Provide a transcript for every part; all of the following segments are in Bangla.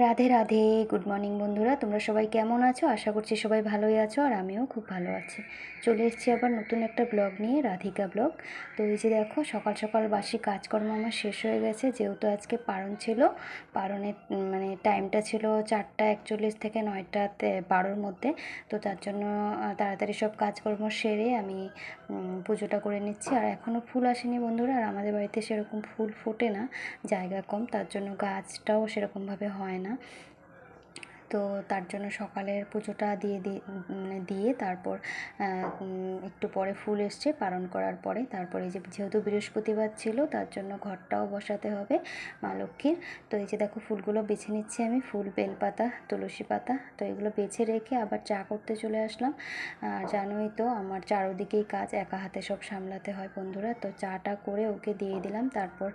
রাধে রাধে। গুড মর্নিং বন্ধুরা। তোমরা সবাই কেমন আছো? আশা করছি সবাই ভালোই আছো আর আমিও খুব ভালো আছি। চলে এসেছি আবার নতুন একটা ব্লগ নিয়ে, রাধিকা ব্লগ তো এই যে দেখো, সকাল সকাল বাসি কাজকর্ম আমার শেষ হয়ে গেছে। যেহেতু আজকে পারণ ছিল, পারণের মানে টাইমটা ছিল চারটা একচল্লিশ থেকে নয়টা বারোর মধ্যে। তো তার জন্য তাড়াতাড়ি সব কাজকর্ম সেরে আমি পুজোটা করে নিচ্ছি। আর এখনও ফুল আসেনি বন্ধুরা। আর আমাদের বাড়িতে সেরকম ফুল ফোটে না, জায়গা কম। তার জন্য গাছটাও সেরকমভাবে হয় না। ना তো তার জন্য সকালের পুজোটা দিয়ে দিয়ে মানে দিয়ে তারপর একটু পরে ফুল এসছে পালন করার পরে। তারপরে যে যেহেতু বৃহস্পতিবার ছিল, তার জন্য ঘরটাও বসাতে হবে মা লক্ষ্মীর। তো এই যে দেখো ফুলগুলো বেছে নিচ্ছি আমি, ফুল, বেলপাতা, তুলসী পাতা। তো এগুলো বেছে রেখে আবার চা করতে চলে আসলাম। আর জানোই তো আমার চারোদিকেই কাজ, একা হাতে সব সামলাতে হয় বন্ধুরা। তো চাটা করে ওকে দিয়ে দিলাম, তারপর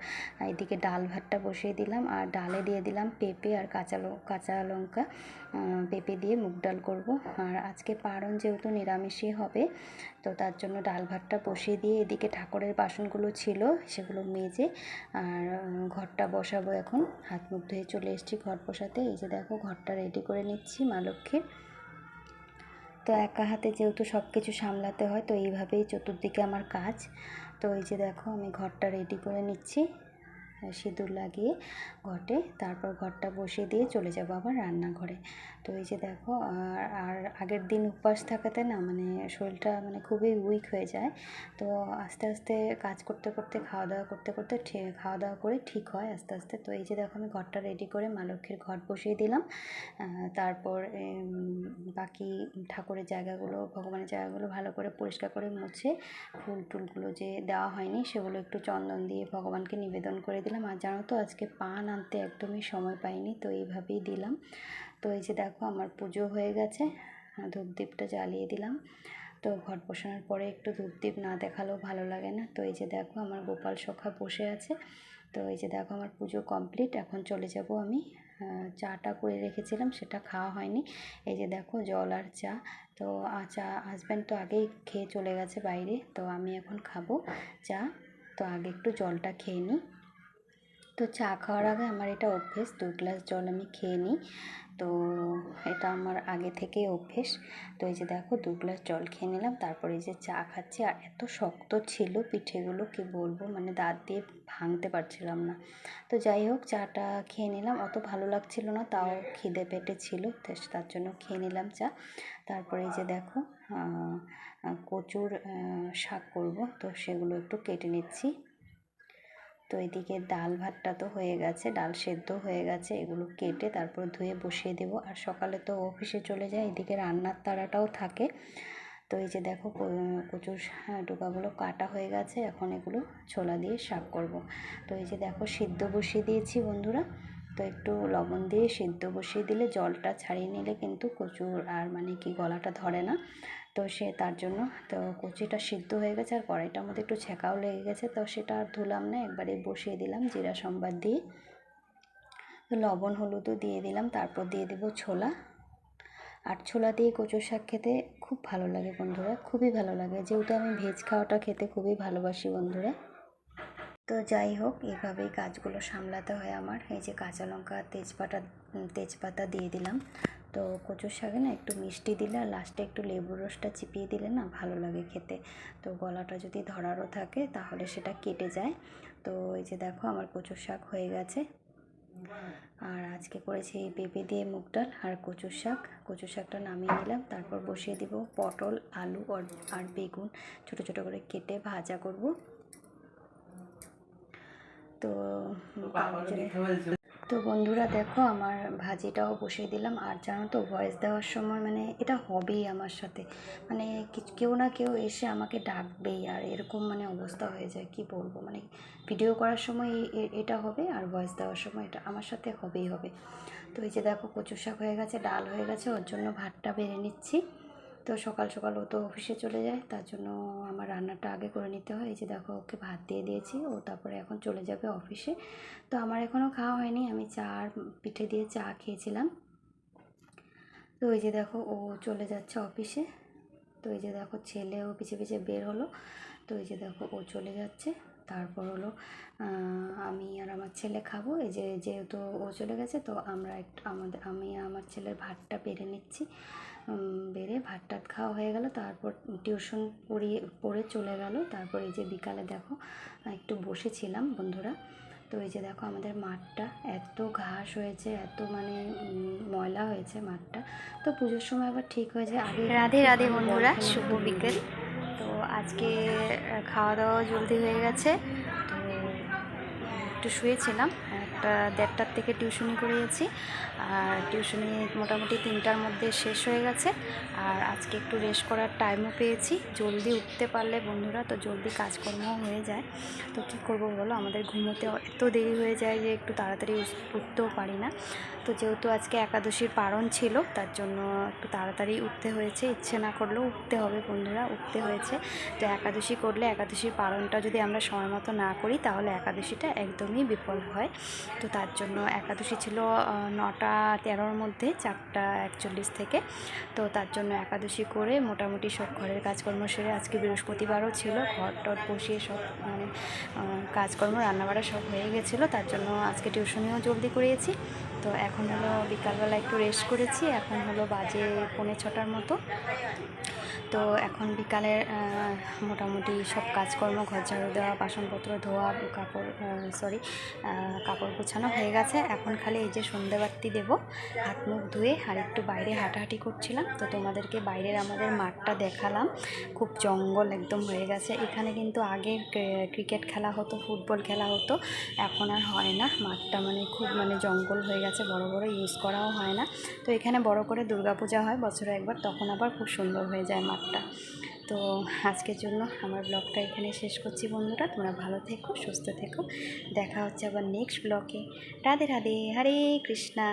এদিকে ডাল ভাতটা বসিয়ে দিলাম। আর ডালে দিয়ে দিলাম পেঁপে আর কাঁচা কাঁচা লঙ্কা। পেঁপে দিয়ে মুগ ডাল করব। আর আজকে পারণ যেহেতু নিরামিষই হবে, তো তার জন্য ডাল ভাতটা বসিয়ে দিয়ে এদিকে ঠাকুরের বাসনগুলো ছিল, সেগুলো মেজে আর ঘরটা বসাবো এখন। হাত মুখ ধুয়ে চলে এসেছি ঘর বসাতে। এই যে দেখো, ঘরটা রেডি করে নিচ্ছি মা লক্ষ্মীর। তো একা হাতে যেহেতু সব কিছু সামলাতে হয়, তো এইভাবেই চতুর্দিকে আমার কাজ। তো এই যে দেখো, আমি ঘরটা রেডি করে নিচ্ছি। সিঁদুর লাগিয়ে ঘটে। তারপর ঘরটা বসিয়ে দিয়ে চলে যাব আবার রান্নাঘরে। তো এই যে দেখো, আর আগের দিন উপবাস থাকাতে না মানে শরীরটা মানে খুবই উইক হয়ে যায়। তো আস্তে আস্তে কাজ করতে করতে খাওয়া দাওয়া করতে করতে খাওয়া দাওয়া করে ঠিক হয় আস্তে আস্তে। তো এই যে দেখো আমি ঘরটা রেডি করে মা লক্ষ্মীর ঘর বসিয়ে দিলাম। তারপর বাকি ঠাকুরের জায়গাগুলো, ভগবানের জায়গাগুলো ভালো করে পরিষ্কার করে মুছে ফুল টুলগুলো যে দেওয়া হয়নি সেগুলো একটু চন্দন দিয়ে ভগবানকে নিবেদন করে দিলাম। আর জানো তো, আজকে পান আনতে একদমই সময় পাইনি, তো এইভাবেই দিলাম। তো এই যে দেখো, আমার পুজো হয়ে গেছে, ধূপদীপটা জ্বালিয়ে দিলাম। তো ঘট বসানোর পরে একটু ধূপদীপ না দেখালেও ভালো লাগে না। তো এই যে দেখো, আমার গোপাল সখা বসে আছে। তো এই যে দেখো, আমার পুজো কমপ্লিট। এখন চলে যাব আমি চাটা করে রেখেছিলাম, সেটা খাওয়া হয়নি। এই যে দেখো, জল আর চা। তো চা হাজব্যান্ড তো আগেই খেয়ে চলে গেছে বাইরে, তো আমি এখন খাব চা। তো আগে একটু জলটা খেয়ে নিই। তো চা খাওয়ার আগে আমার এটা অভ্যেস দু গ্লাস জল আমি খেয়ে নিই। তো এটা আমার আগে থেকেই অভ্যেস। তো এই যে দেখো, দু গ্লাস জল খেয়ে নিলাম, তারপরে এই যে চা খাচ্ছি। আর এত শক্ত ছিল পিঠেগুলো, কি বলব মানে দাঁত দিয়ে ভাঙতে পারছিলাম না। তো যাই হোক, চাটা খেয়ে নিলাম। অত ভালো লাগছিল না, তাও খিদে পেটে ছিল তার জন্য খেয়ে নিলাম চা। তারপরে এই যে দেখো কচুর শাক করব, তো সেগুলো একটু কেটে নিচ্ছি। তো এদিকে ডাল ভাতটা তো হয়ে গেছে, ডাল সেদ্ধ হয়ে গেছে, এগুলো কেটে তারপর ধুয়ে বসিয়ে দেব। আর সকালে তো অফিসে চলে যায়, এদিকে রান্নার তাড়াটাও থাকে। তো এই যে দেখো কচুর টোকাগুলো ডোকাগুলো কাটা হয়ে গেছে, এখন এগুলো ছোলা দিয়ে শাক করব। তো এই যে দেখো, সিদ্ধ বসিয়ে দিয়েছি বন্ধুরা। তো একটু লবণ দিয়ে সিদ্ধ বসিয়ে দিলে জলটা ছাড়িয়ে নিলে কিন্তু কচুর আর মানে কি গলাটা ধরে না। তো সে তার জন্য তো কচিটা সিদ্ধ হয়ে গেছে আর কড়াইটার মধ্যে একটু ছেঁকাও লেগে গেছে। তো সেটা আর ধুলাম না, একবারে বসিয়ে দিলাম জিরা সম্বাদ দিয়ে। তো লবণ হলুদও দিয়ে দিলাম, তারপর দিয়ে দেবো ছোলা। আর ছোলা দিয়ে কচুর শাক খেতে খুব ভালো লাগে বন্ধুরা, খুবই ভালো লাগে। যেহেতু আমি ভেজ খাওয়াটা খেতে খুবই ভালোবাসি বন্ধুরা। তো যাই হোক এইভাবেই কাজগুলো সামলাতে হয় আমার। এই যে কাঁচা লঙ্কা, তেজপাতা তেজপাতা দিয়ে দিলাম। তো কচুর শাকে না একটু মিষ্টি দিলে আর লাস্টে একটু লেবুর রসটা চিপিয়ে দিলে না ভালো লাগে খেতে। তো গলাটা যদি ধরারও থাকে তাহলে সেটা কেটে যায়। তো এই যে দেখো আমার কচুর শাক হয়ে গেছে। আর আজকে করেছি এই পেঁপে দিয়ে মুগ ডাল আর কচুর শাক। কচুর শাকটা নামিয়ে নিলাম, তারপর বসিয়ে দিব পটল, আলু আর বেগুন। ছোট ছোট করে কেটে ভাজা করব। তো তো বন্ধুরা দেখো আমার ভাজিটাও বসিয়ে দিলাম। আর জানো তো ভয়েস দেওয়ার সময় মানে এটা হবেই আমার সাথে। মানে কেউ না কেউ এসে আমাকে ডাকবেই। আর এরকম মানে অবস্থা হয়ে যায় কি বলব? মানে ভিডিও করার সময় এটা হবে আর ভয়েস দেওয়ার সময় এটা আমার সাথে হবেই হবে। তো এই যে দেখো কচু শাক হয়ে গেছে ডাল হয়ে গেছে ওর জন্য ভাতটা বেড়ে নিচ্ছি। তো সকাল সকাল ও তো অফিসে চলে যায়, তার জন্য আমার রান্নাটা আগে করে নিতে হয়। এই যে দেখো, ওকে ভাত দিয়ে দিয়েছি, ও তারপরে এখন চলে যাবে অফিসে তো আমার এখনও খাওয়া হয়নি, আমি চা আর পিঠে দিয়ে চা খেয়েছিলাম। তো ওই যে দেখো, ও চলে যাচ্ছে অফিসে তো এই যে দেখো ছেলেও পিছে পিছে বের হলো। তো এই যে দেখো, ও চলে যাচ্ছে। তারপর হলো আমি আর আমার ছেলে খাব। এই যে যেহেতু ও চলে গেছে তো আমরা একটু আমাদের আমি আর আমার ছেলের ভাতটা বেড়ে নিচ্ছি। বেড়ে ভাত টাত খাওয়া হয়ে গেল। তারপর টিউশন পড়িয়ে পড়ে চলে গেল। তারপর এই যে বিকালে দেখো একটু বসেছিলাম বন্ধুরা। তো এই যে দেখো আমাদের মাঠটা এত ঘাস হয়েছে এত মানে ময়লা হয়েছে মাঠটা। তো পুজোর সময় আবার ঠিক হয়েছে আগে রাধে রাধে বন্ধুরা শুভ বিকেল। আজকে খাওয়া দাওয়া জলদি হয়ে গেছে। তো একটু শুয়েছিলাম একটা দেড়টার থেকে টিউশনি করিয়েছি। আর টিউশনি মোটামুটি তিনটার মধ্যে শেষ হয়ে গেছে। আর আজকে একটু রেস্ট করার টাইমও পেয়েছি। জলদি উঠতে পারলে বন্ধুরা, তো জলদি কাজকর্মও হয়ে যায়। তো কী করব বলো? আমাদের ঘুমোতে এত দেরি হয়ে যায় যে একটু তাড়াতাড়ি উঠতেও পারি না। তো যেহেতু আজকে একাদশীর পারণ ছিল, তার জন্য একটু তাড়াতাড়ি উঠতে হয়েছে। ইচ্ছে না করলেও উঠতে হবে বন্ধুরা, উঠতে হয়েছে। তো একাদশী করলে একাদশীর পালনটা যদি আমরা সময় মতো না করি, তাহলে একাদশীটা একদমই বিফল হয়। তো তার জন্য একাদশী ছিল নটা তেরোর মধ্যে, চারটা একচল্লিশ থেকে। তো তার জন্য একাদশী করে মোটামুটি সব ঘরের কাজকর্ম সেরে আজকে বৃহস্পতিবারও ছিল, ঘর টর বসিয়ে সব মানে কাজকর্ম, রান্নাবাড়া সব হয়ে গেছিল। তার জন্য আজকে টিউশনিও জলদি করিয়েছি। তো এখন হলো বিকালবেলা একটু রেস্ট করেছি। এখন হলো বাজে পৌনে ছটার মতো। তো এখন বিকালে মোটামুটি সব কাজকর্ম, ঘর ঝাড়ু দেওয়া, বাসনপত্র ধোয়া, কাপড় সরি কাপড় গোছানো হয়ে গেছে। এখন খালি এই যে সন্ধেবাতি দেবো। হাত মুখ ধুয়ে আর একটু বাইরে হাঁটাহাঁটি করছিলাম। তো তোমাদেরকে বাইরের আমাদের মাঠটা দেখালাম। খুব জঙ্গল একদম হয়ে গেছে। এখানে কিন্তু আগে ক্রিকেট খেলা হতো, ফুটবল খেলা হতো। এখন আর হয় না। মাঠটা মানে খুব মানে জঙ্গল হয়ে গেছে। বড় বড় ইউজ করাও হয় না। তো এখানে বড় করে দুর্গাপূজা হয় বছরে একবার। তখন আবার খুব সুন্দর হয়ে যায় মাঠটা। তো আজকের জন্য আমার ব্লগটা এখানে শেষ করছি বন্ধুরা। তোমরা ভালো থেকো, সুস্থ থেকো। দেখা হচ্ছে আবার নেক্সট ব্লগে রাধে রাধে। হরে কৃষ্ণা।